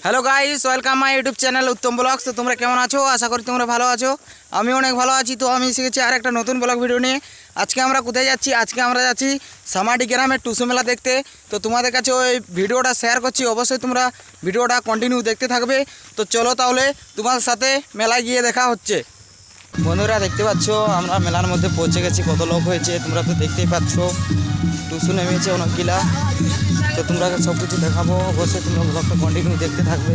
Hello guys welcome my YouTube channel Uttam vlogs তো তোমরা কেমন আছো? আশা করি তোমরা ভালো আছো। আমি অনেক ভালো আছি। তো আমি শিখেছি আর একটা নতুন ব্লগ ভিডিও নিয়ে। আজকে আমরা কোথায় যাচ্ছি? আজকে আমরা যাচ্ছি সামাডি গ্রামের টুসু মেলা দেখতে। তো তোমাদের কাছে ওই ভিডিওটা শেয়ার করছি। অবশ্যই তোমরা ভিডিওটা কন্টিনিউ দেখতে থাকবে। তো চলো তাহলে তোমাদের সাথে মেলায় গিয়ে দেখা হচ্ছে। বন্ধুরা, দেখতে পাচ্ছ, আমরা মেলার মধ্যে পৌঁছে গেছি। কত লোক হয়েছে, তোমরা তো দেখতেই পাচ্ছ। টুসু নেমেছে অনেকগুলা। তো তোমরা সব কিছু দেখাবো। অবশ্যই তোমরা ব্লগটা কন্টিনিউ দেখতে থাকবে।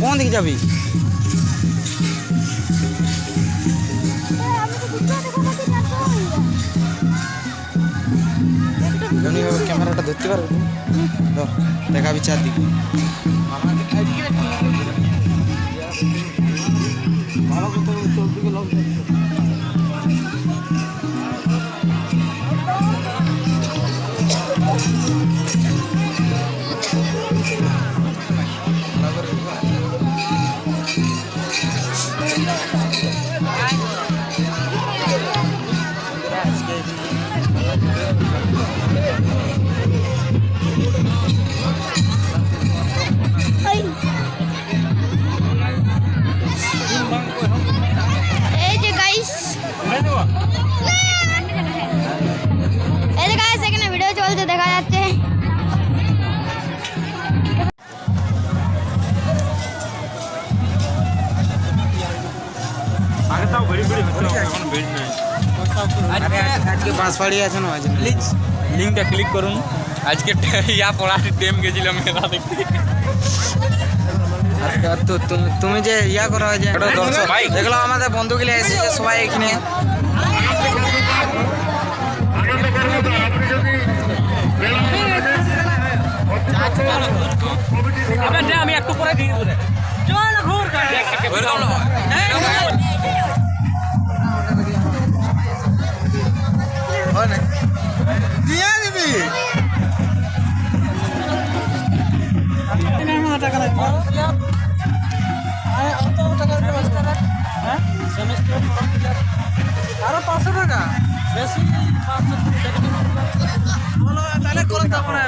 কোন দিকে যাবি? ক্যামেরাটা ধরতে পারবে দেখাবি চারদিকে। করতে হবে চৌদিকে লোক আজকে বাঁশ ফাড়ি আছে না আছে প্লিজ লিঙ্কটা ক্লিক করুন। আজকে ইয়া পড়ার টাইম গেছিলাম মেলা দেখতে। তো তু- তুমি যে ইয়া করা হয় যে একটা দর্শক। ভাই। যেগুলো আমাদের বন্ধুগুলি এসেছে সবাই এখানে। আমি একটু পরে দিয়ে দেবো। চল ঘুর। আরও পাঁচশো টাকা। বেশি তাহলে করে যাব না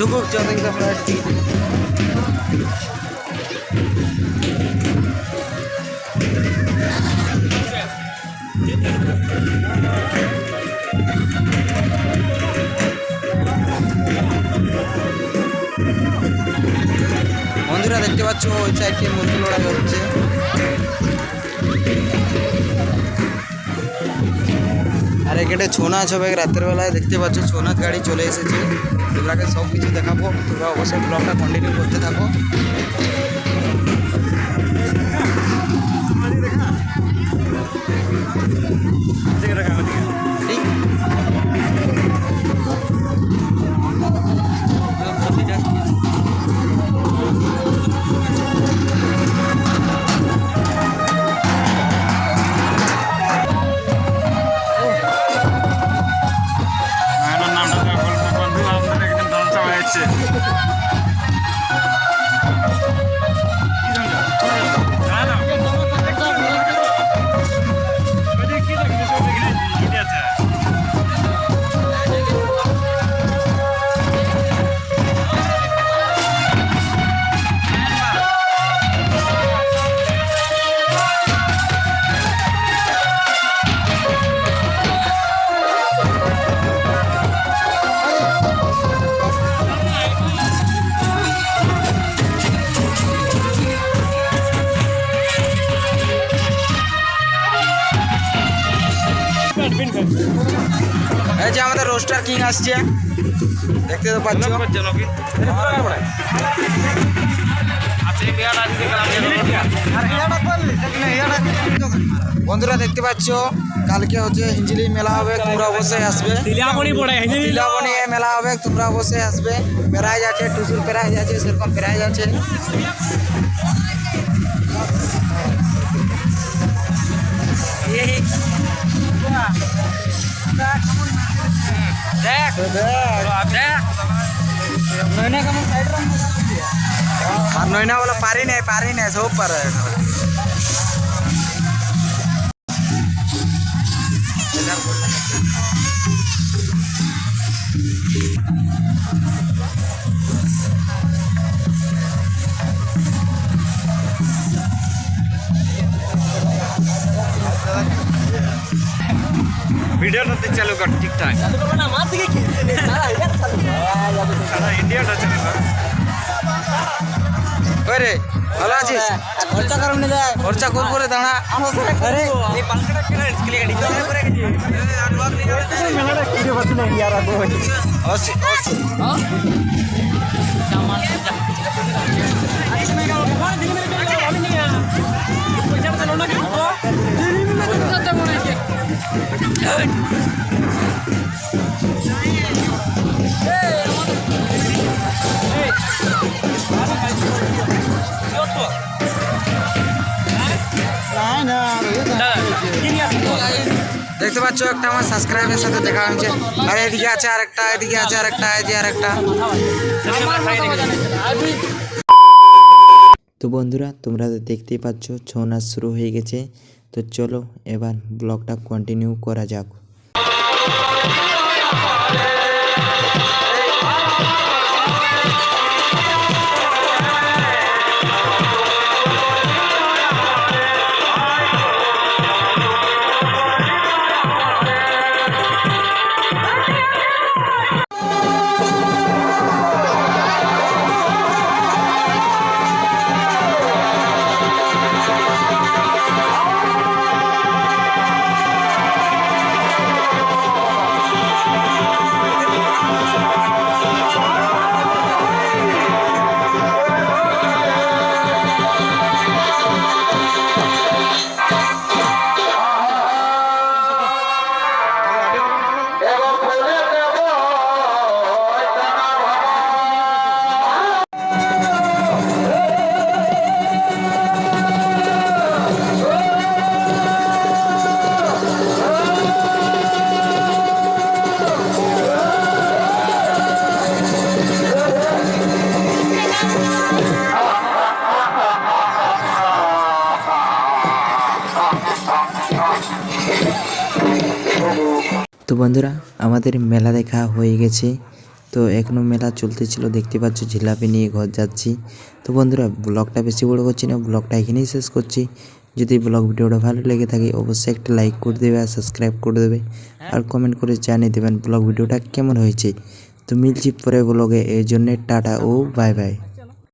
ঢুকুক যত আমরা টিকিট বন্ধুরা দেখতে পাচ্ছ ওই সাইডে মন্দির লড়াই হচ্ছে। আর এখানে ছৌ নাচ হবে রাতের বেলায় দেখতে পাচ্ছ ছৌ নাচ গাড়ি চলে এসেছে। তোমরাকে সব কিছু দেখাবো, তোমরা অবশ্যই ব্লগটা কন্টিনিউ করতে থাকো। রোস্টার কিং আসছে। দেখতে তো পাচ্ছ। বন্ধুরা দেখতে পাচ্ছ কালকে হচ্ছে হিঞ্জিলি মেলা হবে তোমরা অবশ্যই আসবে। তিলাবনি মেলা হবে তোমরা অবশ্যই আসবে। প্রাইজ আছে টুসুর প্রাইজ আছে সেরকম প্রাইজ আছে দেখ দেখ। নয়না কেমন সাইড নইনা বলে পারি নাই পারি নাই সব পারে। ভিডিওটাতে চালু কর ঠিকঠাক সারা ইন্ডিয়াটা চালু কর। ওই রে ভালো আছিস? খরচা করব না যায় খরচা করব রে দাঁড়া। আরে এই পালকাটা কেন স্কিলে গাড়ি করে গেছি। অসি অসি। দেখতে পাচ্ছ একটা আমার সাবস্ক্রাইবের সাথে দেখা হয়েছে। আর এদিকে আছে আরেকটা, এদিকে আছে আরেকটা এই যে আরেকটা। তো বন্ধুরা, তোমরা দেখতেই পাচ্ছ, ছৌ নাচ শুরু হয়ে গেছে। তো চলো এবার ব্লগটা কন্টিনিউ করা যাক। বন্ধুরা, আমাদের মেলা দেখা হয়ে গেছে। তো এখনও মেলা চলতেছিল, দেখতে পাচ্ছ জিলাপি নিয়ে ঘর যাচ্ছি। তো বন্ধুরা, ব্লগটা বেশি বড় করছি না, ব্লগটা এখানেই শেষ করছি। যদি ব্লগ ভিডিওটা ভালো লেগে থাকে, অবশ্যই একটা লাইক করে দেবে আর সাবস্ক্রাইব করে দেবে। আর কমেন্ট করে জানিয়ে দেবেন ব্লগ ভিডিওটা কেমন হয়েছে। তো মিলছি পরে ব্লগে এই জন্যে টাটা ও বাই বাই